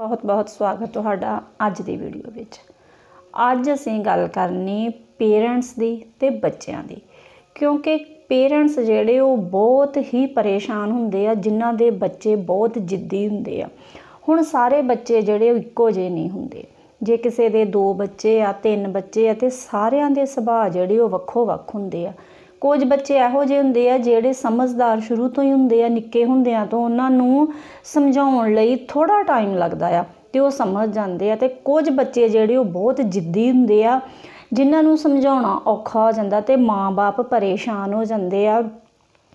ਬਹੁਤ-ਬਹੁਤ ਸਵਾਗਤ ਤੁਹਾਡਾ ਅੱਜ ਦੀ ਵੀਡੀਓ ਵਿੱਚ। ਅੱਜ ਅਸੀਂ ਗੱਲ ਕਰਨੀ ਪੇਰੈਂਟਸ ਦੀ ਤੇ ਬੱਚਿਆਂ ਦੀ, ਕਿਉਂਕਿ ਪੇਰੈਂਟਸ ਜਿਹੜੇ ਉਹ ਬਹੁਤ ਹੀ ਪਰੇਸ਼ਾਨ ਹੁੰਦੇ ਆ, ਜਿਨ੍ਹਾਂ ਦੇ ਬੱਚੇ ਬਹੁਤ ਜਿੱਦੀ ਹੁੰਦੇ ਆ। ਹੁਣ ਸਾਰੇ ਬੱਚੇ ਜਿਹੜੇ ਉਹ ਇੱਕੋ ਜਿਹੇ ਨਹੀਂ ਹੁੰਦੇ। ਜੇ ਕਿਸੇ ਦੇ ਦੋ ਬੱਚੇ ਆ, ਤਿੰਨ ਬੱਚੇ ਆ ਤੇ ਸਾਰਿਆਂ ਦੇ ਸੁਭਾਅ ਜਿਹੜੇ ਉਹ ਵੱਖੋ ਵੱਖ ਹੁੰਦੇ ਆ। ਕੁਝ ਬੱਚੇ ਇਹੋ ਜਿਹੇ ਹੁੰਦੇ ਆ ਜਿਹੜੇ ਸਮਝਦਾਰ ਸ਼ੁਰੂ ਤੋਂ ਹੀ ਹੁੰਦੇ ਆ, ਨਿੱਕੇ ਹੁੰਦਿਆਂ ਤੋਂ ਉਹਨਾਂ ਨੂੰ ਸਮਝਾਉਣ ਲਈ ਥੋੜਾ ਟਾਈਮ ਲੱਗਦਾ ਆ ਤੇ ਉਹ ਸਮਝ ਜਾਂਦੇ ਆ ਤੇ ਕੁਝ ਬੱਚੇ ਜਿਹੜੇ ਉਹ ਬਹੁਤ ਜਿੱਦੀ ਹੁੰਦੇ ਆ, ਜਿਨ੍ਹਾਂ ਨੂੰ ਸਮਝਾਉਣਾ ਔਖਾ ਹੋ ਜਾਂਦਾ ਤੇ ਮਾਂ-ਬਾਪ ਪਰੇਸ਼ਾਨ ਹੋ ਜਾਂਦੇ ਆ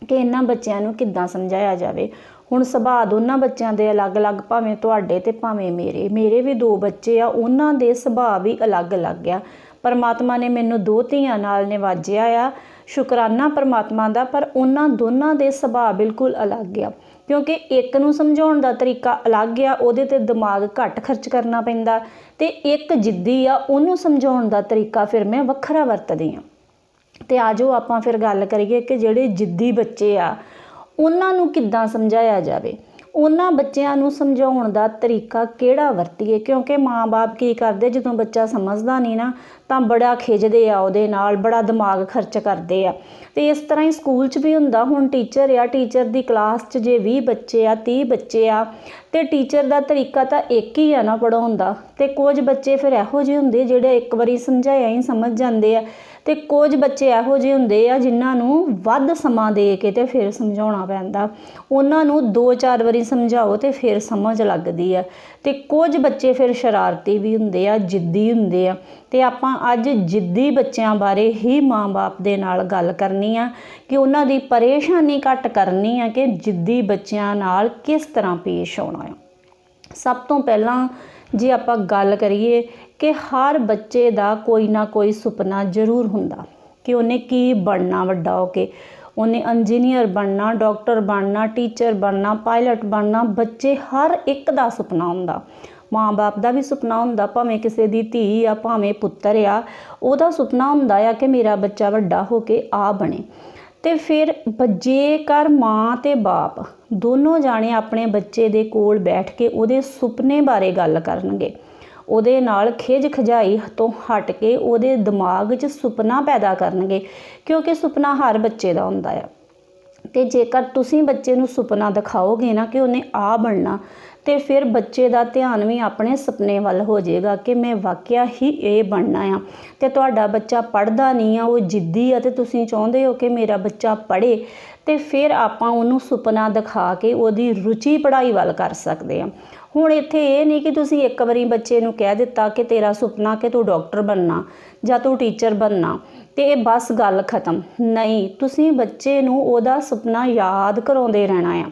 ਕਿ ਇਹਨਾਂ ਬੱਚਿਆਂ ਨੂੰ ਕਿੱਦਾਂ ਸਮਝਾਇਆ ਜਾਵੇ। ਹੁਣ ਸੁਭਾਅ ਦੋਨਾਂ ਬੱਚਿਆਂ ਦੇ ਅਲੱਗ-ਅਲੱਗ, ਭਾਵੇਂ ਤੁਹਾਡੇ ਤੇ ਭਾਵੇਂ ਮੇਰੇ। ਮੇਰੇ ਵੀ ਦੋ ਬੱਚੇ ਆ, ਉਹਨਾਂ ਦੇ ਸੁਭਾਅ ਵੀ ਅਲੱਗ-ਅਲੱਗ ਆ। ਪਰਮਾਤਮਾ ਨੇ ਮੈਨੂੰ ਦੋ ਧੀਆਂ ਨਾਲ ਨਿਵਾਜਿਆ ਆ। ਸ਼ੁਕਰਾਨਾ ਪਰਮਾਤਮਾ ਦਾ, ਪਰ ਉਹਨਾਂ ਦੋਨਾਂ ਦੇ ਸੁਭਾਅ ਬਿਲਕੁਲ ਅਲੱਗ ਆ। ਕਿਉਂਕਿ ਇੱਕ ਨੂੰ ਸਮਝਾਉਣ ਦਾ ਤਰੀਕਾ ਅਲੱਗ ਆ, ਉਹਦੇ ਤੇ ਦਿਮਾਗ ਘੱਟ ਖਰਚ ਕਰਨਾ ਪੈਂਦਾ। ਤੇ ਇੱਕ ਜਿੱਦੀ ਆ, ਉਹਨੂੰ ਸਮਝਾਉਣ ਦਾ ਤਰੀਕਾ ਫਿਰ ਮੈਂ ਵੱਖਰਾ ਵਰਤਦੀ ਆ ਤੇ ਆਜੋ ਆਪਾਂ ਫਿਰ ਗੱਲ ਕਰੀਏ ਕਿ ਜਿਹੜੇ ਜਿੱਦੀ ਬੱਚੇ ਆ, ਉਹਨਾਂ ਨੂੰ ਕਿੱਦਾਂ ਸਮਝਾਇਆ ਜਾਵੇ। ਉਹਨਾਂ ਬੱਚਿਆਂ ਨੂੰ ਸਮਝਾਉਣ ਦਾ ਤਰੀਕਾ ਕਿਹੜਾ ਵਰਤੀਏ? ਕਿਉਂਕਿ ਮਾਂ ਬਾਪ ਕੀ ਕਰਦੇ? ਜਦੋਂ ਬੱਚਾ ਸਮਝਦਾ ਨਹੀਂ ਨਾ, ਤਾਂ ਬੜਾ ਖਿਜਦੇ ਆ ਉਹਦੇ ਨਾਲ, ਬੜਾ ਦਿਮਾਗ ਖਰਚ ਕਰਦੇ ਆ। ਤੇ ਇਸ ਤਰ੍ਹਾਂ ਹੀ ਸਕੂਲ 'ਚ ਵੀ ਹੁੰਦਾ, ਹੁਣ ਟੀਚਰ ਆ, ਟੀਚਰ ਦੀ ਕਲਾਸ 'ਚ ਜੇ 20 ਬੱਚੇ ਆ 30 ਬੱਚੇ ਆ, ਤੇ ਟੀਚਰ ਦਾ ਤਰੀਕਾ ਤਾਂ ਇੱਕ ਹੀ ਆ ਨਾ ਪੜਾਉਣ ਦਾ। ਤੇ ਕੁਝ ਬੱਚੇ ਫਿਰ ਇਹੋ ਜਿਹੇ ਹੁੰਦੇ ਜਿਹੜੇ ਇੱਕ ਵਾਰੀ ਸਮਝਾਇਆ ਹੀ ਸਮਝ ਜਾਂਦੇ ਆ। ਤੇ ਕੁਝ ਬੱਚੇ ਇਹੋ ਜਿਹੇ ਹੁੰਦੇ ਆ ਜਿਨ੍ਹਾਂ ਨੂੰ ਵੱਧ ਸਮਾਂ ਦੇ ਕੇ ਤੇ ਫਿਰ ਸਮਝਾਉਣਾ ਪੈਂਦਾ। ਉਹਨਾਂ ਨੂੰ 2-4 ਵਾਰੀ ਸਮਝਾਓ ਤੇ ਫਿਰ ਸਮਝ ਲੱਗਦੀ ਆ। ਤੇ ਕੁਝ ਬੱਚੇ ਫਿਰ ਸ਼ਰਾਰਤੀ ਵੀ ਹੁੰਦੇ ਆ, ਜਿੱਦੀ ਹੁੰਦੇ ਆ। ਤੇ ਆਪਾਂ ਅੱਜ ਜਿੱਦੀ ਬੱਚਿਆਂ ਬਾਰੇ ਹੀ ਮਾਂ-ਬਾਪ ਦੇ ਨਾਲ ਗੱਲ ਕਰਨੀ ਆ ਕਿ ਉਹਨਾਂ ਦੀ ਪਰੇਸ਼ਾਨੀ ਘੱਟ ਕਰਨੀ ਆ ਕਿ ਜਿੱਦੀ ਬੱਚਿਆਂ ਨਾਲ ਕਿਸ ਤਰ੍ਹਾਂ ਪੇਸ਼ ਆਉਣਾ ਆ। ਸਭ ਤੋਂ ਪਹਿਲਾਂ ਜੇ ਆਪਾਂ ਗੱਲ ਕਰੀਏ ਕਿ ਹਰ ਬੱਚੇ ਦਾ ਕੋਈ ਨਾ ਕੋਈ ਸੁਪਨਾ ਜ਼ਰੂਰ ਹੁੰਦਾ ਕਿ ਉਹਨੇ ਕੀ ਬਣਨਾ ਵੱਡਾ ਹੋ ਕੇ। ਉਹਨੇ ਇੰਜੀਨੀਅਰ ਬਣਨਾ ਡਾਕਟਰ ਬਣਨਾ ਟੀਚਰ ਬਣਨਾ ਪਾਇਲਟ ਬਣਨਾ, ਬੱਚੇ ਹਰ ਇੱਕ ਦਾ ਸੁਪਨਾ ਹੁੰਦਾ। ਮਾਂ-ਬਾਪ ਦਾ ਵੀ ਸੁਪਨਾ ਹੁੰਦਾ, ਭਾਵੇਂ ਕਿਸੇ ਦੀ ਧੀ ਆ, ਭਾਵੇਂ ਪੁੱਤਰ ਆ, ਉਹਦਾ ਸੁਪਨਾ ਹੁੰਦਾ ਆ ਕਿ ਮੇਰਾ ਬੱਚਾ ਵੱਡਾ ਹੋ ਕੇ ਆ ਬਣੇ। ਤੇ ਫਿਰ ਜੇਕਰ ਮਾਂ ਤੇ ਬਾਪ। ਦੋਨੋਂ ਜਾਣੇ ਆਪਣੇ ਬੱਚੇ ਦੇ ਕੋਲ ਬੈਠ ਕੇ ਉਹਦੇ ਸੁਪਨੇ ਬਾਰੇ ਗੱਲ ਕਰਨਗੇ। ਉਹਦੇ ਨਾਲ ਖਿਜ ਖਜਾਈ ਤੋਂ ਹਟ ਕੇ ਉਹਦੇ ਦਿਮਾਗ 'ਚ ਸੁਪਨਾ ਪੈਦਾ ਕਰਨਗੇ, ਕਿਉਂਕਿ ਸੁਪਨਾ ਹਰ ਬੱਚੇ ਦਾ ਹੁੰਦਾ ਆ। ਤੇ ਜੇਕਰ ਤੁਸੀਂ ਬੱਚੇ ਨੂੰ ਸੁਪਨਾ ਦਿਖਾਓਗੇ ਨਾ ਕਿ ਉਹਨੇ ਆ ਬਣਨਾ ਤੇ ਫਿਰ ਬੱਚੇ ਦਾ ਧਿਆਨ ਵੀ ਆਪਣੇ ਸੁਪਨੇ ਵੱਲ ਹੋ ਜਾਏਗਾ ਕਿ ਮੈਂ ਵਾਕਿਆ ਹੀ ਇਹ ਬਣਨਾ ਆ। ਤੇ ਤੁਹਾਡਾ ਬੱਚਾ ਪੜਦਾ ਨਹੀਂ ਆ, ਉਹ ਜਿੱਦੀ ਆ ਤੇ ਤੁਸੀਂ ਚਾਹੁੰਦੇ ਹੋ ਕਿ ਮੇਰਾ ਬੱਚਾ ਪੜੇ ਤੇ ਫਿਰ ਆਪਾਂ ਉਹਨੂੰ ਸੁਪਨਾ ਦਿਖਾ ਕੇ ਉਹਦੀ ਰੁਚੀ ਪੜ੍ਹਾਈ ਵੱਲ ਕਰ ਸਕਦੇ ਆ। ਹੁਣ ਇੱਥੇ ਇਹ ਨਹੀਂ ਕਿ ਤੁਸੀਂ ਇੱਕ ਵਾਰੀ ਬੱਚੇ ਨੂੰ ਕਹਿ ਦਿੱਤਾ ਕਿ ਤੇਰਾ ਸੁਪਨਾ ਕਿ ਤੂੰ ਡਾਕਟਰ ਬਣਨਾ ਜਾਂ ਤੂੰ ਟੀਚਰ ਬਣਨਾ। ਤੇ ਇਹ ਬਸ ਗੱਲ ਖਤਮ। ਨਹੀਂ, ਤੁਸੀਂ ਬੱਚੇ ਨੂੰ ਉਹਦਾ ਸੁਪਨਾ ਯਾਦ ਕਰਾਉਂਦੇ ਰਹਿਣਾ ਆ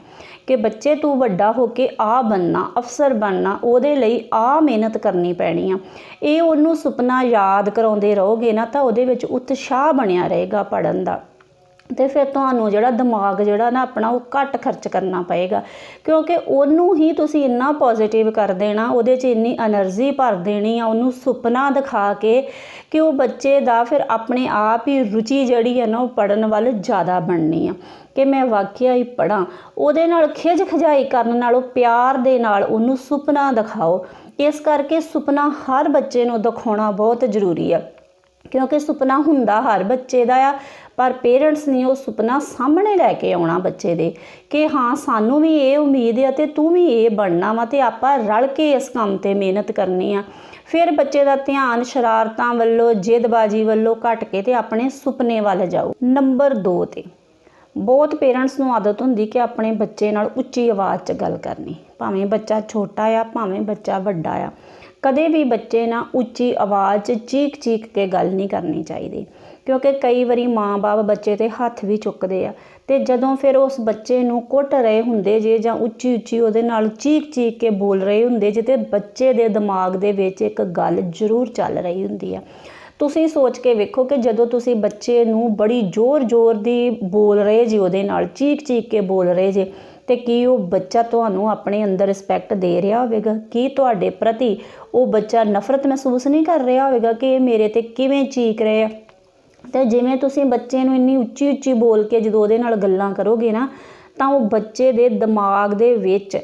ਕਿ ਬੱਚੇ ਤੂੰ ਵੱਡਾ ਹੋ ਕੇ ਆ ਬਣਨਾ, ਅਫਸਰ ਬਣਨਾ, ਉਹਦੇ ਲਈ ਆ ਮਿਹਨਤ ਕਰਨੀ ਪੈਣੀ ਆ। ਇਹ ਉਹਨੂੰ ਸੁਪਨਾ ਯਾਦ ਕਰਾਉਂਦੇ ਰਹੋਗੇ ਨਾ ਤਾਂ ਉਹਦੇ ਵਿੱਚ ਉਤਸ਼ਾਹ ਬਣਿਆ ਰਹੇਗਾ ਪੜਨ ਦਾ। ਅਤੇ ਫਿਰ ਤੁਹਾਨੂੰ ਜਿਹੜਾ ਦਿਮਾਗ ਜਿਹੜਾ ਨਾ ਆਪਣਾ ਉਹ ਘੱਟ ਖਰਚ ਕਰਨਾ ਪਏਗਾ। ਕਿਉਂਕਿ ਉਹਨੂੰ ਹੀ ਤੁਸੀਂ ਇੰਨਾ ਪੋਜ਼ਿਟਿਵ ਕਰ ਦੇਣਾ, ਉਹਦੇ 'ਚ ਇੰਨੀ એનર્ਜੀ ਭਰ ਦੇਣੀ ਆ, ਉਹਨੂੰ ਸੁਪਨਾ ਦਿਖਾ ਕੇ ਕਿ ਉਹ ਬੱਚੇ ਦਾ ਫਿਰ ਆਪਣੇ ਆਪ ਹੀ ਰੁਚੀ ਜਿਹੜੀ ਹੈ ਨਾ ਉਹ ਪੜਨ ਵੱਲ ਜ਼ਿਆਦਾ ਬਣਨੀ ਆ। ਕਿ ਮੈਂ ਵਾਕਿਆ ਹੀ ਪੜਾਂ ਉਹਦੇ ਨਾਲ ਖਿਜ ਖਜਾਈ ਕਰਨ ਨਾਲੋਂ ਪਿਆਰ ਦੇ ਨਾਲ ਉਹਨੂੰ ਸੁਪਨਾ ਦਿਖਾਓ। ਇਸ ਕਰਕੇ ਸੁਪਨਾ ਹਰ ਬੱਚੇ ਨੂੰ ਦਿਖਾਉਣਾ ਬਹੁਤ ਜ਼ਰੂਰੀ ਆ। ਕਿਉਂਕਿ ਸੁਪਨਾ ਹੁੰਦਾ ਹਰ ਬੱਚੇ ਦਾ ਆ ਪਰ ਪੇਰੈਂਟਸ ਨੇ ਉਹ ਸੁਪਨਾ ਸਾਹਮਣੇ ਲੈ ਕੇ ਆਉਣਾ ਬੱਚੇ ਦੇ ਕਿ ਹਾਂ, ਸਾਨੂੰ ਵੀ ਇਹ ਉਮੀਦ ਹੈ ਤੇ ਤੂੰ ਵੀ ਇਹ ਬਣਨਾ ਵਾ ਤੇ ਆਪਾਂ ਰਲ ਕੇ ਇਸ ਕੰਮ ਤੇ ਮਿਹਨਤ ਕਰਨੀ ਆ। ਫਿਰ ਬੱਚੇ ਦਾ ਧਿਆਨ ਸ਼ਰਾਰਤਾਂ ਵੱਲੋਂ, ਜਿੱਦਬਾਜ਼ੀ ਵੱਲੋਂ ਘਟ ਕੇ ਤੇ ਆਪਣੇ ਸੁਪਨੇ ਵੱਲ ਜਾਓ। ਨੰਬਰ 2 ਤੇ, ਬਹੁਤ ਪੇਰੈਂਟਸ ਨੂੰ ਆਦਤ ਹੁੰਦੀ ਕਿ ਆਪਣੇ ਬੱਚੇ ਨਾਲ ਉੱਚੀ ਆਵਾਜ਼ 'ਚ ਗੱਲ ਕਰਨੀ। ਭਾਵੇਂ ਬੱਚਾ ਛੋਟਾ ਆ, ਭਾਵੇਂ ਬੱਚਾ ਵੱਡਾ ਆ, ਕਦੇ ਵੀ ਬੱਚੇ ਨਾਲ ਉੱਚੀ ਆਵਾਜ਼ 'ਚ ਚੀਕ ਚੀਕ ਕੇ ਗੱਲ ਨਹੀਂ ਕਰਨੀ ਚਾਹੀਦੀ। ਕਿਉਂਕਿ ਕਈ ਵਾਰੀ ਮਾਂ-ਬਾਪ ਬੱਚੇ ਤੇ ਹੱਥ ਵੀ ਚੁੱਕਦੇ ਆ। ਤੇ ਜਦੋਂ ਫਿਰ ਉਸ ਬੱਚੇ ਨੂੰ ਕੁੱਟ ਰਹੇ ਹੁੰਦੇ ਜੇ ਜਾਂ ਉੱਚੀ ਉੱਚੀ ਉਹਦੇ ਨਾਲ ਚੀਕ ਚੀਕ ਕੇ ਬੋਲ ਰਹੇ ਹੁੰਦੇ ਜੇ ਤੇ ਬੱਚੇ ਦੇ ਦਿਮਾਗ ਦੇ ਵਿੱਚ ਇੱਕ ਗੱਲ ਜ਼ਰੂਰ ਚੱਲ ਰਹੀ ਹੁੰਦੀ ਆ। ਤੁਸੀਂ ਸੋਚ ਕੇ ਵੇਖੋ ਕਿ ਜਦੋਂ ਤੁਸੀਂ ਬੱਚੇ ਨੂੰ ਬੜੀ ਜ਼ੋਰ-ਜ਼ੋਰ ਦੀ ਬੋਲ ਰਹੇ ਜੀ, ਉਹਦੇ ਨਾਲ ਚੀਕ-ਚੀਕ ਕੇ ਬੋਲ ਰਹੇ ਜੇ, ਤੇ ਕੀ ਉਹ ਬੱਚਾ ਤੁਹਾਨੂੰ ਆਪਣੇ ਅੰਦਰ ਰਿਸਪੈਕਟ ਦੇ ਰਿਹਾ ਹੋਵੇਗਾ? ਕੀ ਤੁਹਾਡੇ ਪ੍ਰਤੀ ਉਹ ਬੱਚਾ ਨਫ਼ਰਤ ਮਹਿਸੂਸ ਨਹੀਂ ਕਰ ਰਿਹਾ ਹੋਵੇਗਾ ਕਿ ਇਹ ਮੇਰੇ ਤੇ ਕਿਵੇਂ ਚੀਕ ਰਹੇ ਆ? ਤੇ ਜਿਵੇਂ ਤੁਸੀਂ ਬੱਚੇ ਨੂੰ ਇੰਨੀ ਉੱਚੀ ਉੱਚੀ ਬੋਲ ਕੇ ਜਦੋਂ ਉਹਦੇ ਨਾਲ ਗੱਲਾਂ ਕਰੋਗੇ ਨਾ, ਤਾਂ ਉਹ ਬੱਚੇ ਦੇ ਦਿਮਾਗ ਦੇ ਵਿੱਚ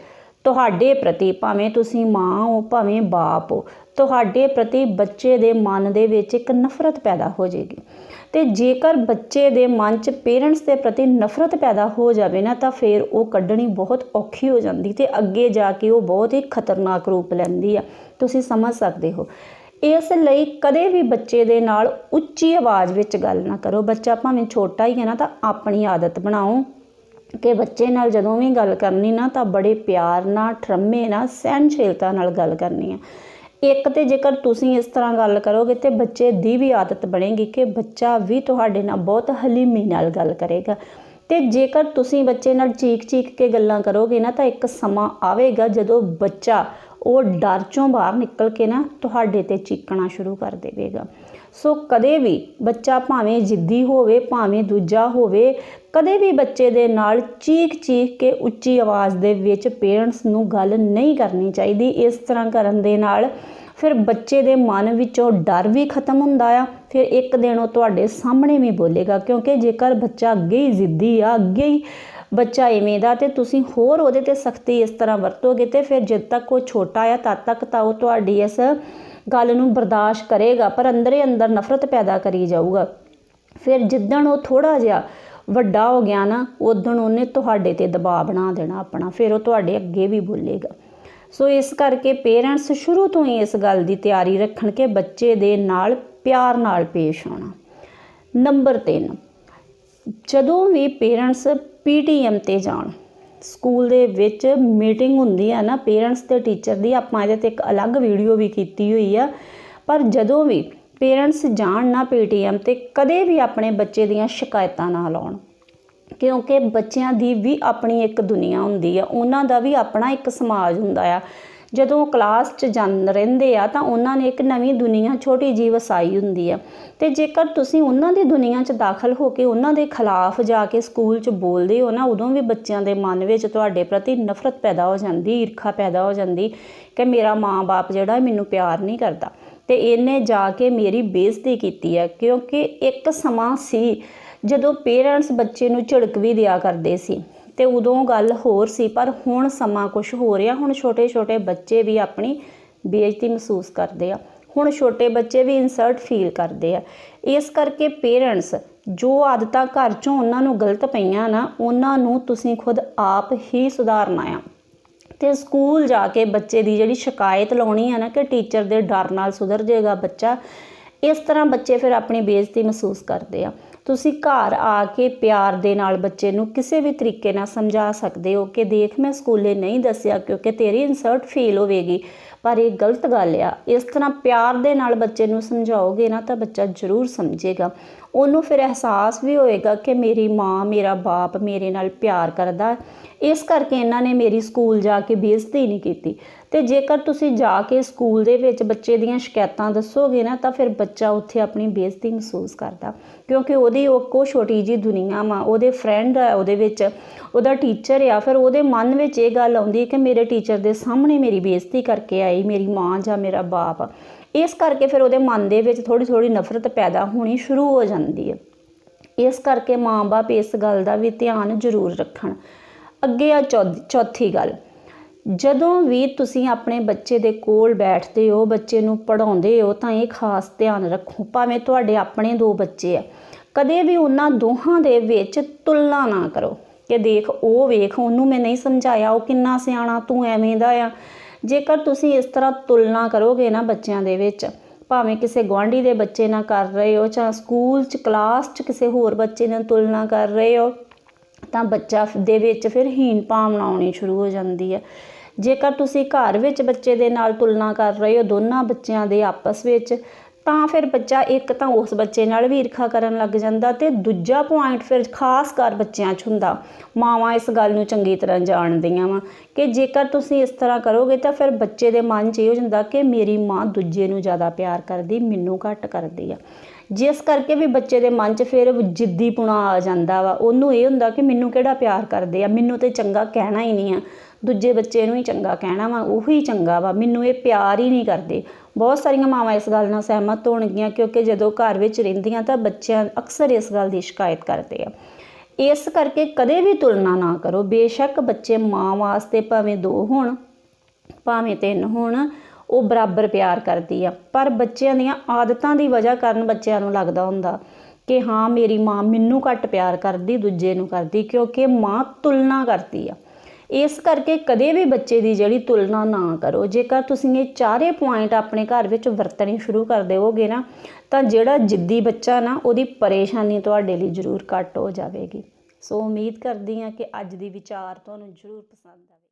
ਤੁਹਾਡੇ ਪ੍ਰਤੀ, ਭਾਵੇਂ ਤੁਸੀਂ ਮਾਂ ਹੋ, ਭਾਵੇਂ ਬਾਪ ਹੋ, ਤੁਹਾਡੇ ਪ੍ਰਤੀ ਬੱਚੇ ਦੇ ਮਨ ਦੇ ਵਿੱਚ ਇੱਕ ਨਫ਼ਰਤ ਪੈਦਾ ਹੋ ਜਾਏਗੀ। ਤੇ ਜੇਕਰ ਬੱਚੇ ਦੇ ਮਨ 'ਚ ਪੇਰੈਂਟਸ ਦੇ ਪ੍ਰਤੀ ਨਫ਼ਰਤ ਪੈਦਾ ਹੋ ਜਾਵੇ ਨਾ, ਤਾਂ ਫਿਰ ਉਹ ਕੱਢਣੀ ਬਹੁਤ ਔਖੀ ਹੋ ਜਾਂਦੀ ਤੇ ਅੱਗੇ ਜਾ ਕੇ ਉਹ ਬਹੁਤ ਹੀ ਖਤਰਨਾਕ ਰੂਪ ਲੈਂਦੀ ਆ। ਤੁਸੀਂ ਸਮਝ ਸਕਦੇ ਹੋ। ਇਸ ਲਈ ਕਦੇ ਵੀ ਬੱਚੇ ਦੇ ਨਾਲ ਉੱਚੀ ਆਵਾਜ਼ ਵਿੱਚ ਗੱਲ ਨਾ ਕਰੋ। ਬੱਚਾ ਭਾਵੇਂ ਛੋਟਾ ਹੀ ਹੈ ਨਾ, ਤਾਂ ਆਪਣੀ ਆਦਤ ਬਣਾਓ ਕਿ ਬੱਚੇ ਨਾਲ ਜਦੋਂ ਵੀ ਗੱਲ ਕਰਨੀ ਨਾ, ਤਾਂ ਬੜੇ ਪਿਆਰ ਨਾਲ, ਠਰਮੇ ਨਾਲ ਸਹਿਨਸ਼ੀਲਤਾ ਨਾਲ ਗੱਲ ਕਰਨੀ ਹੈ। ਇੱਕ ਤੇ ਜੇਕਰ ਤੁਸੀਂ ਇਸ ਤਰ੍ਹਾਂ ਗੱਲ ਕਰੋਗੇ, ਤੇ ਬੱਚੇ ਦੀ ਵੀ ਆਦਤ ਬਣੇਗੀ ਕਿ ਬੱਚਾ ਵੀ ਤੁਹਾਡੇ ਨਾਲ ਬਹੁਤ ਹਲੀਮੀ ਨਾਲ ਗੱਲ ਕਰੇਗਾ। ਤੇ ਜੇਕਰ ਤੁਸੀਂ ਬੱਚੇ ਨਾਲ ਚੀਕ-ਚੀਕ ਕੇ ਗੱਲਾਂ ਕਰੋਗੇ ਨਾ, ਤਾਂ ਇੱਕ ਸਮਾਂ ਆਵੇਗਾ ਜਦੋਂ ਬੱਚਾ ਉਹ ਡਰ ਚੋਂ ਬਾਹਰ ਨਿਕਲ ਕੇ ਨਾ ਤੁਹਾਡੇ ਤੇ ਚੀਕਣਾ ਸ਼ੁਰੂ ਕਰ ਦੇਵੇਗਾ। ਸੋ ਕਦੇ ਵੀ ਬੱਚਾ ਭਾਵੇਂ ਜਿੱਦੀ ਹੋਵੇ, ਭਾਵੇਂ ਦੂਜਾ ਹੋਵੇ, ਕਦੇ ਵੀ ਬੱਚੇ ਦੇ ਨਾਲ ਚੀਖ ਚੀਖ ਕੇ ਉੱਚੀ ਆਵਾਜ਼ ਦੇ ਵਿੱਚ ਪੇਰੈਂਟਸ ਨੂੰ ਗੱਲ ਨਹੀਂ ਕਰਨੀ ਚਾਹੀਦੀ। ਇਸ ਤਰ੍ਹਾਂ ਕਰਨ ਦੇ ਨਾਲ ਫਿਰ ਬੱਚੇ ਦੇ ਮਨ ਵਿੱਚੋਂ ਡਰ ਵੀ ਖਤਮ ਹੁੰਦਾ ਆ। ਫਿਰ ਇੱਕ ਦਿਨ ਉਹ ਤੁਹਾਡੇ ਸਾਹਮਣੇ ਵੀ ਬੋਲੇਗਾ, ਕਿਉਂਕਿ ਜੇਕਰ ਬੱਚਾ ਅੱਗੇ ਹੀ ਜ਼ਿੱਦੀ ਆ, ਅੱਗੇ ਹੀ ਬੱਚਾ ਇਵੇਂ ਦਾ ਤੇ ਤੁਸੀਂ ਹੋਰ ਉਹਦੇ ਤੇ ਸਖਤੀ ਇਸ ਤਰ੍ਹਾਂ ਵਰਤੋਗੇ ਤੇ ਫਿਰ ਜਦ ਤੱਕ ਉਹ ਛੋਟਾ ਆ ਤਦ ਤੱਕ ਤਾਂ ਉਹ ਤੁਹਾਡੀ ਇਸ ਗੱਲ ਨੂੰ ਬਰਦਾਸ਼ਤ ਕਰੇਗਾ, ਪਰ ਅੰਦਰੇ ਅੰਦਰ ਨਫ਼ਰਤ ਪੈਦਾ ਕਰੀ ਜਾਊਗਾ। ਫਿਰ ਜਿੱਦਣ ਉਹ ਥੋੜਾ ਜਿਹਾ ਵੱਡਾ ਹੋ ਗਿਆ ਨਾ ਉਦੋਂ ਉਹਨੇ ਤੁਹਾਡੇ ਤੇ ਦਬਾਅ ਬਣਾ ਦੇਣਾ ਆਪਣਾ, ਫਿਰ ਉਹ ਤੁਹਾਡੇ ਅੱਗੇ ਵੀ ਬੋਲੇਗਾ। ਸੋ ਇਸ ਕਰਕੇ ਪੇਰੈਂਟਸ ਸ਼ੁਰੂ ਤੋਂ ਹੀ ਇਸ ਗੱਲ ਦੀ ਤਿਆਰੀ ਰੱਖਣ ਕਿ ਬੱਚੇ ਦੇ ਨਾਲ ਪਿਆਰ ਨਾਲ ਪੇਸ਼ ਆਉਣਾ ਨੰਬਰ 3 ਜਦੋਂ ਵੀ ਪੇਰੈਂਟਸ ਪੀਟੀਐਮ ਤੇ ਜਾਣ। ਸਕੂਲ ਦੇ ਵਿੱਚ ਮੀਟਿੰਗ ਹੁੰਦੀ ਆ ਨਾ, ਪੇਰੈਂਟਸ ਤੇ ਟੀਚਰ ਦੀ। ਆਪਾਂ ਇਹਦੇ ਤੇ ਇੱਕ ਅਲੱਗ ਵੀਡੀਓ ਵੀ ਕੀਤੀ ਹੋਈ ਆ। ਪਰ ਜਦੋਂ ਵੀ ਪੇਰੈਂਟਸ ਜਾਣ ਨਾ ਪੀਟੀਐਮ ਤੇ, ਕਦੇ ਵੀ ਆਪਣੇ ਬੱਚੇ ਦੀਆਂ ਸ਼ਿਕਾਇਤਾਂ ਨਾ ਲਾਉਣ। ਕਿਉਂਕਿ ਬੱਚਿਆਂ ਦੀ ਵੀ ਆਪਣੀ ਇੱਕ ਦੁਨੀਆ ਹੁੰਦੀ ਆ। ਉਹਨਾਂ ਦਾ ਵੀ ਆਪਣਾ ਇੱਕ ਸਮਾਜ ਹੁੰਦਾ ਆ। ਜਦੋਂ ਕਲਾਸ 'ਚ ਜਾਂ ਰਹਿੰਦੇ ਆ ਤਾਂ ਉਹਨਾਂ ਨੇ ਇੱਕ ਨਵੀਂ ਦੁਨੀਆ, ਛੋਟੀ ਜੀ ਵਸਾਈ ਹੁੰਦੀ ਆ। ਤੇ ਜੇਕਰ ਤੁਸੀਂ ਉਹਨਾਂ ਦੀ ਦੁਨੀਆ 'ਚ ਦਾਖਲ ਹੋ ਕੇ ਉਹਨਾਂ ਦੇ ਖਿਲਾਫ ਜਾ ਕੇ ਸਕੂਲ 'ਚ ਬੋਲਦੇ ਹੋ ਨਾ, ਉਦੋਂ ਵੀ ਬੱਚਿਆਂ ਦੇ ਮਨ ਵਿੱਚ ਤੁਹਾਡੇ ਪ੍ਰਤੀ ਨਫ਼ਰਤ ਪੈਦਾ ਹੋ ਜਾਂਦੀ, ਈਰਖਾ ਪੈਦਾ ਹੋ ਜਾਂਦੀ ਕਿ ਮੇਰਾ ਮਾਂ-ਬਾਪ ਜਿਹੜਾ ਮੈਨੂੰ ਪਿਆਰ ਨਹੀਂ ਕਰਦਾ। ਤੇ ਇਹਨੇ ਜਾ ਕੇ ਮੇਰੀ ਬੇਇੱਜ਼ਤੀ ਕੀਤੀ ਹੈ ਕਿਉਂਕਿ ਇੱਕ ਸਮਾਂ ਸੀ ਜਦੋਂ ਪੇਰੈਂਟਸ ਬੱਚੇ ਨੂੰ ਝਿੜਕ ਵੀ ਦਿਆ ਕਰਦੇ ਸੀ। ਤੇ ਉਦੋਂ ਗੱਲ ਹੋਰ ਸੀ, ਪਰ ਹੁਣ ਸਮਾਂ ਕੁਝ ਹੋ ਰਿਹਾ ਹੁਣ ਛੋਟੇ-ਛੋਟੇ ਬੱਚੇ ਵੀ ਆਪਣੀ ਬੇਇੱਜ਼ਤੀ ਮਹਿਸੂਸ ਕਰਦੇ ਆ। ਹੁਣ ਛੋਟੇ ਬੱਚੇ ਵੀ ਇਨਸਰਟ ਫੀਲ ਕਰਦੇ ਆ। ਇਸ ਕਰਕੇ ਪੇਰੈਂਟਸ ਜੋ ਆਦਤਾਂ ਘਰ ਚੋਂ ਉਹਨਾਂ ਨੂੰ ਗਲਤ ਪਈਆਂ ਨਾ, ਉਹਨਾਂ ਨੂੰ ਤੁਸੀਂ ਖੁਦ ਆਪ ਹੀ ਸੁਧਾਰਨਾ ਆ। ਤੇ ਸਕੂਲ ਜਾ ਕੇ ਬੱਚੇ ਦੀ ਜਿਹੜੀ ਸ਼ਿਕਾਇਤ ਲਾਉਣੀ ਆ ਨਾ, ਕਿ ਟੀਚਰ ਦੇ ਡਰ ਨਾਲ ਸੁਧਰ ਜਾਏਗਾ ਬੱਚਾ ਇਸ ਤਰ੍ਹਾਂ ਬੱਚੇ ਫਿਰ ਆਪਣੀ ਬੇਇੱਜ਼ਤੀ ਮਹਿਸੂਸ ਕਰਦੇ ਆ। ਤੁਸੀਂ ਘਰ ਆ ਕੇ ਪਿਆਰ ਦੇ ਨਾਲ ਬੱਚੇ ਨੂੰ ਕਿਸੇ ਵੀ ਤਰੀਕੇ ਨਾਲ ਸਮਝਾ ਸਕਦੇ ਹੋ ਕਿ ਦੇਖ ਮੈਂ ਸਕੂਲੇ ਨਹੀਂ ਦੱਸਿਆ ਕਿਉਂਕਿ ਤੇਰੀ ਇਨਸਰਟ ਫੀਲ ਹੋਵੇਗੀ, ਪਰ ਇਹ ਗਲਤ ਗੱਲ ਆ। ਇਸ ਤਰ੍ਹਾਂ ਪਿਆਰ ਦੇ ਨਾਲ ਬੱਚੇ ਨੂੰ ਸਮਝਾਓਗੇ ਨਾ ਤਾਂ ਬੱਚਾ ਜ਼ਰੂਰ ਸਮਝੇਗਾ। ਉਹਨੂੰ ਫਿਰ ਅਹਿਸਾਸ ਵੀ ਹੋਏਗਾ ਕਿ ਮੇਰੀ ਮਾਂ, ਮੇਰਾ ਬਾਪ ਮੇਰੇ ਨਾਲ ਪਿਆਰ ਕਰਦਾ ਇਸ ਕਰਕੇ ਇਹਨਾਂ ਨੇ ਮੇਰੀ ਸਕੂਲ ਜਾ ਕੇ ਬੇਇੱਜ਼ਤੀ ਨਹੀਂ ਕੀਤੀ। ਤੇ ਜੇਕਰ ਤੁਸੀਂ ਜਾ ਕੇ ਸਕੂਲ ਦੇ ਵਿੱਚ ਬੱਚੇ ਦੀਆਂ ਸ਼ਿਕਾਇਤਾਂ ਦੱਸੋਗੇ ਨਾ, ਤਾਂ ਫਿਰ ਬੱਚਾ ਉੱਥੇ ਆਪਣੀ ਬੇਇੱਜ਼ਤੀ ਮਹਿਸੂਸ ਕਰਦਾ। ਕਿਉਂਕਿ ਉਹਦੀ ਉਹ ਕੋ ਛੋਟੀ ਜੀ ਦੁਨੀਆ ਵਾ, ਉਹਦੇ ਫਰੈਂਡ ਆ, ਉਹਦੇ ਵਿੱਚ ਉਹਦਾ ਟੀਚਰ ਆ, ਫਿਰ ਉਹਦੇ ਮਨ ਵਿੱਚ ਇਹ ਗੱਲ ਆਉਂਦੀ ਕਿ ਮੇਰੇ ਟੀਚਰ ਦੇ ਸਾਹਮਣੇ ਮੇਰੀ ਬੇਇੱਜ਼ਤੀ ਕਰਕੇ ਆਈ, ਮੇਰੀ ਮਾਂ ਜਾਂ ਮੇਰਾ ਬਾਪ। ਇਸ ਕਰਕੇ ਫਿਰ ਉਹਦੇ ਮਨ ਦੇ ਵਿੱਚ ਥੋੜੀ ਥੋੜੀ ਨਫ਼ਰਤ ਪੈਦਾ ਹੋਣੀ ਸ਼ੁਰੂ ਹੋ ਜਾਂਦੀ ਹੈ। ਇਸ ਕਰਕੇ ਮਾਂ-ਬਾਪ ਇਸ ਗੱਲ ਦਾ ਵੀ ਧਿਆਨ ਜ਼ਰੂਰ ਰੱਖਣ। ਅੱਗੇ ਆ ਚੌਥੀ ਗੱਲ। ਜਦੋਂ ਵੀ ਤੁਸੀਂ ਆਪਣੇ ਬੱਚੇ ਦੇ ਕੋਲ ਬੈਠਦੇ ਹੋ, ਬੱਚੇ ਨੂੰ ਪੜਾਉਂਦੇ ਹੋ, ਤਾਂ ਇਹ ਖਾਸ ਧਿਆਨ ਰੱਖੋ। ਭਾਵੇਂ ਤੁਹਾਡੇ ਆਪਣੇ ਦੋ ਬੱਚੇ ਆ, ਕਦੇ ਵੀ ਉਹਨਾਂ ਦੋਹਾਂ ਦੇ ਵਿੱਚ ਤੁਲਨਾ ਨਾ ਕਰੋ ਕਿ ਦੇਖ, ਉਹ ਵੇਖ, ਉਹਨੂੰ ਮੈਂ ਨਹੀਂ ਸਮਝਾਇਆ, ਉਹ ਕਿੰਨਾ ਸਿਆਣਾ, ਤੂੰ ਐਵੇਂ ਦਾ ਆ। ਜੇਕਰ ਤੁਸੀਂ ਇਸ ਤਰ੍ਹਾਂ ਤੁਲਨਾ ਕਰੋਗੇ ਨਾ ਬੱਚਿਆਂ ਦੇ ਵਿੱਚ, ਭਾਵੇਂ ਕਿਸੇ ਗੁਆਂਢੀ ਦੇ ਬੱਚੇ ਨਾਲ ਕਰ ਰਹੇ ਹੋ ਜਾਂ ਸਕੂਲ 'ਚ, ਕਲਾਸ 'ਚ ਕਿਸੇ ਹੋਰ ਬੱਚੇ ਨਾਲ ਤੁਲਨਾ ਕਰ ਰਹੇ ਹੋ, ਤਾਂ ਬੱਚਾ ਦੇ ਵਿੱਚ ਫਿਰ ਹੀਨ ਭਾਵਨਾ ਆਉਣੀ ਸ਼ੁਰੂ ਹੋ ਜਾਂਦੀ ਹੈ। ਜੇਕਰ ਤੁਸੀਂ ਘਰ ਵਿੱਚ ਬੱਚੇ ਦੇ ਨਾਲ ਤੁਲਨਾ ਕਰ ਰਹੇ ਹੋ, ਦੋਨਾਂ ਬੱਚਿਆਂ ਦੇ ਆਪਸ ਵਿੱਚ ਤਾਂ ਫਿਰ ਬੱਚਾ ਇੱਕ ਤਾਂ ਉਸ ਬੱਚੇ ਨਾਲ ਵੀ ਈਰਖਾ ਕਰਨ ਲੱਗ ਜਾਂਦਾ ਤੇ ਦੂਜਾ ਪੁਆਇੰਟ ਫਿਰ ਖਾਸ ਕਰ ਬੱਚਿਆਂ 'ਚ ਹੁੰਦਾ। ਮਾਵਾਂ ਇਸ ਗੱਲ ਨੂੰ ਚੰਗੀ ਤਰ੍ਹਾਂ ਜਾਣਦੀਆਂ ਵਾ ਕਿ ਜੇਕਰ ਤੁਸੀਂ ਇਸ ਤਰ੍ਹਾਂ ਕਰੋਗੇ ਤਾਂ ਫਿਰ ਬੱਚੇ ਦੇ ਮਨ 'ਚ ਇਹ ਹੋ ਜਾਂਦਾ ਕਿ ਮੇਰੀ ਮਾਂ ਦੂਜੇ ਨੂੰ ਜ਼ਿਆਦਾ ਪਿਆਰ ਕਰਦੀ, ਮੈਨੂੰ ਘੱਟ ਕਰਦੀ ਆ। ਜਿਸ ਕਰਕੇ ਵੀ ਬੱਚੇ ਦੇ ਮਨ 'ਚ ਫਿਰ ਜਿੱਦੀਪੁਣਾ ਆ ਜਾਂਦਾ ਵਾ। ਉਹਨੂੰ ਇਹ ਹੁੰਦਾ ਕਿ ਮੈਨੂੰ ਕਿਹੜਾ ਪਿਆਰ ਕਰਦੇ ਆ? ਮੈਨੂੰ ਤੇ ਚੰਗਾ ਕਹਿਣਾ ਹੀ ਨਹੀਂ ਆ। ਦੂਜੇ ਬੱਚੇ ਨੂੰ ਹੀ ਚੰਗਾ ਕਹਿਣਾ ਵਾ, ਉਹ ਹੀ ਚੰਗਾ ਵਾ। ਮੈਨੂੰ ਇਹ ਪਿਆਰ ਹੀ ਨਹੀਂ ਕਰਦੇ। ਬਹੁਤ ਸਾਰੀਆਂ ਮਾਵਾਂ ਇਸ ਗੱਲ ਨਾਲ ਸਹਿਮਤ ਹੋਣਗੀਆਂ ਕਿਉਂਕਿ ਜਦੋਂ ਘਰ ਵਿੱਚ ਰਹਿੰਦੀਆਂ ਤਾਂ ਬੱਚਿਆਂ ਅਕਸਰ ਇਸ ਗੱਲ ਦੀ ਸ਼ਿਕਾਇਤ ਕਰਦੇ ਆ। ਇਸ ਕਰਕੇ ਕਦੇ ਵੀ ਤੁਲਨਾ ਨਾ ਕਰੋ। ਬੇਸ਼ੱਕ ਬੱਚੇ ਮਾਂ ਵਾਸਤੇ ਭਾਵੇਂ ਦੋ ਹੋਣ, ਭਾਵੇਂ ਤਿੰਨ ਹੋਣ, ਉਹ ਬਰਾਬਰ ਪਿਆਰ ਕਰਦੀ ਆ। ਪਰ ਬੱਚਿਆਂ ਦੀਆਂ ਆਦਤਾਂ ਦੀ ਵਜ੍ਹਾ ਕਾਰਨ ਬੱਚਿਆਂ ਨੂੰ ਲੱਗਦਾ ਹੁੰਦਾ ਕਿ ਹਾਂ, ਮੇਰੀ ਮਾਂ ਮੈਨੂੰ ਘੱਟ ਪਿਆਰ ਕਰਦੀ, ਦੂਜੇ ਨੂੰ ਕਰਦੀ, ਕਿਉਂਕਿ ਮਾਂ ਤੁਲਨਾ ਕਰਦੀ ਆ। ਇਸ ਕਰਕੇ ਕਦੇ ਵੀ ਬੱਚੇ ਦੀ ਜਿਹੜੀ ਤੁਲਨਾ ਨਾ ਕਰੋ। ਜੇਕਰ ਤੁਸੀਂ ਇਹ ਚਾਰੇ ਪੁਆਇੰਟ ਆਪਣੇ ਘਰ ਵਿੱਚ ਵਰਤਣੇ ਸ਼ੁਰੂ ਕਰ ਦੇਵੋਗੇ ਨਾ, ਤਾਂ ਜਿਹੜਾ ਜਿੱਦੀ ਬੱਚਾ ਨਾ, ਉਹਦੀ ਪਰੇਸ਼ਾਨੀ ਤੁਹਾਡੇ ਲਈ ਜ਼ਰੂਰ ਘੱਟ ਹੋ ਜਾਵੇਗੀ। ਸੋ ਉਮੀਦ ਕਰਦੀ ਹਾਂ ਕਿ ਅੱਜ ਦੀ ਵਿਚਾਰ ਤੁਹਾਨੂੰ ਜ਼ਰੂਰ ਪਸੰਦ ਆਵੇ